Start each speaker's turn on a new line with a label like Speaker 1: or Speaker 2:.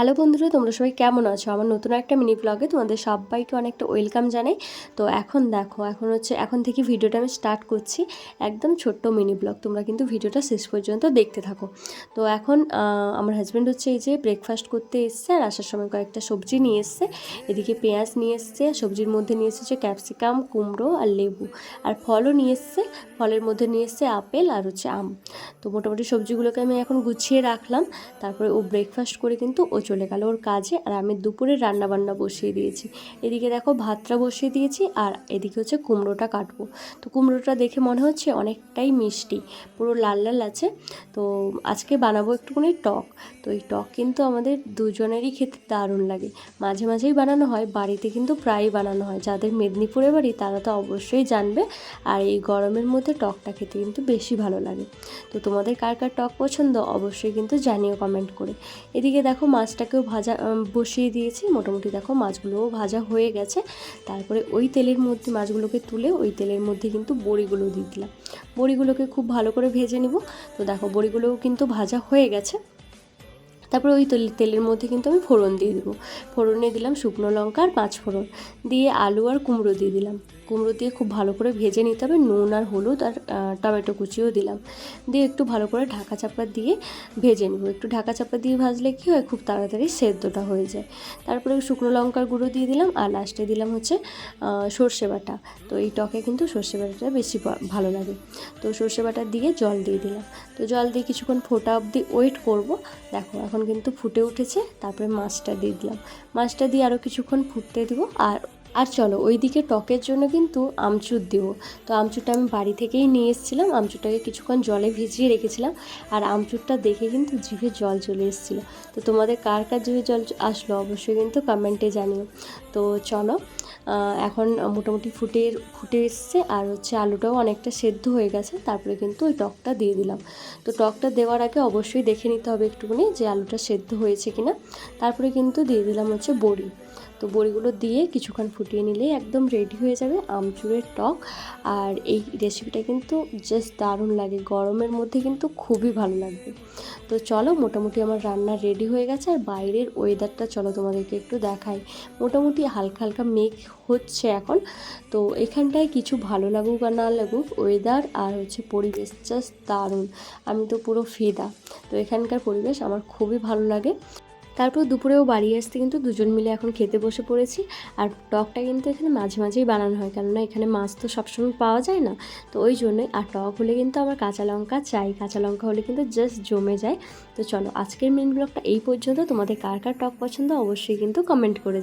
Speaker 1: Hello বন্ধুরা, তোমরা সবাই কেমন আছো? আমার নতুন একটা মিনি ব্লগে তোমাদের সবাইকে অনেকটা ওয়েলকাম জানাই। তো এখন দেখো, এখন হচ্ছে, এখন থেকে ভিডিওটা আমি স্টার্ট করছি একদম ছোট্ট মিনি ব্লগ তোমরা কিন্তু ভিডিওটা শেষ পর্যন্ত দেখতে থাকো। তো এখন আমার হাজব্যান্ড হচ্ছে এই যে ব্রেকফাস্ট করতে এসছে আর আসার সময় কয়েকটা সবজি নিয়ে এসছে। এদিকে পেঁয়াজ নিয়ে এসছে সবজির মধ্যে নিয়ে এসেছে ক্যাপসিকাম কুমড়ো আর লেবু। আর ফলও নিয়ে এসছে, ফলের মধ্যে নিয়ে এসছে আপেল আর হচ্ছে আম। তো মোটামুটি সবজিগুলোকে আমি এখন গুছিয়ে রাখলাম। তারপরে ও ব্রেকফাস্ট করে কিন্তু ও চলে গেল ওর কাজে আর আমি দুপুরে রান্না বান্না বসিয়ে দিয়েছি। এদিকে দেখো ভাতটা বসিয়ে দিয়েছি আর এদিকে হচ্ছে কুমড়োটা কাটবো। তো কুমড়োটা দেখে মনে হচ্ছে অনেকটাই মিষ্টি, পুরো লাল লাল আছে। তো আজকে বানাবো একটুখানি টক। তো এই টক কিন্তু আমাদের দুজনেরই খেতে দারুণ লাগে। মাঝে মাঝেই বানানো হয়, বাড়িতে কিন্তু প্রায়ই বানানো হয়। যাদের মেদিনীপুরে বাড়ি তারা তো অবশ্যই জানবে। আর এই গরমের মধ্যে টকটা খেতে কিন্তু বেশি ভালো লাগে। তো তোমাদের কার কার টক পছন্দ অবশ্যই কিন্তু জানিও কমেন্ট করে। এদিকে দেখো মাছটাকেও ভাজা বসিয়ে দিয়েছি। মোটামুটি দেখো মাছগুলোও ভাজা হয়ে গেছে। তারপরে ওই তেলের মধ্যে মাছগুলোকে তুলে ওই তেলের মধ্যে কিন্তু বড়িগুলো দিয়ে দিলাম। বড়িগুলোকে খুব ভালো করে ভেজে নিব। তো দেখো বড়িগুলোও কিন্তু ভাজা হয়ে গেছে। তারপরে ওই তেল, তেলের মধ্যে কিন্তু আমি ফোড়ন দিয়ে দেবো। ফোড়নে দিলাম শুকনো লঙ্কা আর পাঁচ ফোড়ন। দিয়ে আলু আর কুমড়ো দিয়ে দিলাম। কুমড়ো দিয়ে খুব ভালো করে ভেজে নিতে হবে। নুন আর হলুদ আর টমেটো কুচিও দিলাম। দিয়ে একটু ভালো করে ঢাকা চাপা দিয়ে ভেজে নেব। একটু ঢাকা চাপা দিয়ে ভাজলে কী হয়, খুব তাড়াতাড়ি সেদ্ধটা হয়ে যায়। তারপরে শুকনো লঙ্কার গুঁড়ো দিয়ে দিলাম আর লাস্টে দিলাম হচ্ছে সর্ষে বাটা। তো এই টকে কিন্তু সর্ষে বাটাটা বেশি ভালো লাগে। তো সর্ষে বাটা দিয়ে জল দিয়ে দিলাম। তো জল দিয়ে কিছুক্ষণ ফোটা অবধি ওয়েট করব। দেখো এখন কিন্তু ফুটে উঠেছে। তারপরে মাছটা দিয়ে দিলাম। মাছটা দিয়ে আরও কিছুক্ষণ ফুটতে দিব। আর আর চলো, ওইদিকে টকের জন্য কিন্তু আমচুর দেব। তো আমচুরটা আমি বাড়ি থেকেই নিয়ে এসেছিলাম। আমচুরটাকে কিছুক্ষণ জলে ভিজিয়ে রেখেছিলাম। আর আমচুরটা দেখে কিন্তু জিভে জল চলে এসেছিল। তো তোমাদের কার কার জিভে জল আসলো অবশ্যই কিন্তু কমেন্টে জানিও। তো চলো এখন মোটামুটি ফুটে ফুটে এসছে। আর হচ্ছে আলুটাও অনেকটা সেদ্ধ হয়ে গেছে। তারপরে কিন্তু ওই টকটা দিয়ে দিলাম। তো টকটা দেওয়ার আগে অবশ্যই দেখে নিতে হবে একটুখানি যে আলুটা সেদ্ধ হয়েছে কিনা। তারপরে কিন্তু দিয়ে দিলাম হচ্ছে বড়ি। তো বড়িগুলো দিয়ে কিছুক্ষণ ফুটিয়ে নিলেই একদম রেডি হয়ে যাবে আমচুরের টক। আর এই রেসিপিটা কিন্তু জাস্ট দারুণ লাগে। গরমের মধ্যে কিন্তু খুবই ভালো লাগবে। তো চলো, মোটামুটি আমার রান্না রেডি হয়ে গেছে। আর বাইরের ওয়েদারটা চলো তোমাদেরকে একটু দেখাই। মোটামুটি হালকা হালকা মেঘ হচ্ছে এখন। তো এখানটায় কিছু ভালো লাগুক আর না লাগুক ওয়েদার আর হচ্ছে পরিবেশ জাস্ট দারুণ। আমি তো পুরো ফিদা। তো এখানকার পরিবেশ আমার খুবই ভালো লাগে। তারপর দুপুরেও বাড়ি আসতে কিন্তু দুজন মিলে এখন খেতে বসে পড়েছি। আর টকটা কিন্তু এখানে মাঝে মাঝেই বানানো হয়, কেননা এখানে মাছ তো সবসময় পাওয়া যায় না। তো ওই জন্যই, আর টক হলে কিন্তু আমার কাঁচা লঙ্কা চাই। কাঁচা লঙ্কা হলে কিন্তু জাস্ট জমে যায়। তো চলো, আজকের মেন ব্লগটা এই পর্যন্ত। তোমাদের কার কার টক পছন্দ, অবশ্যই কিন্তু কমেন্ট করে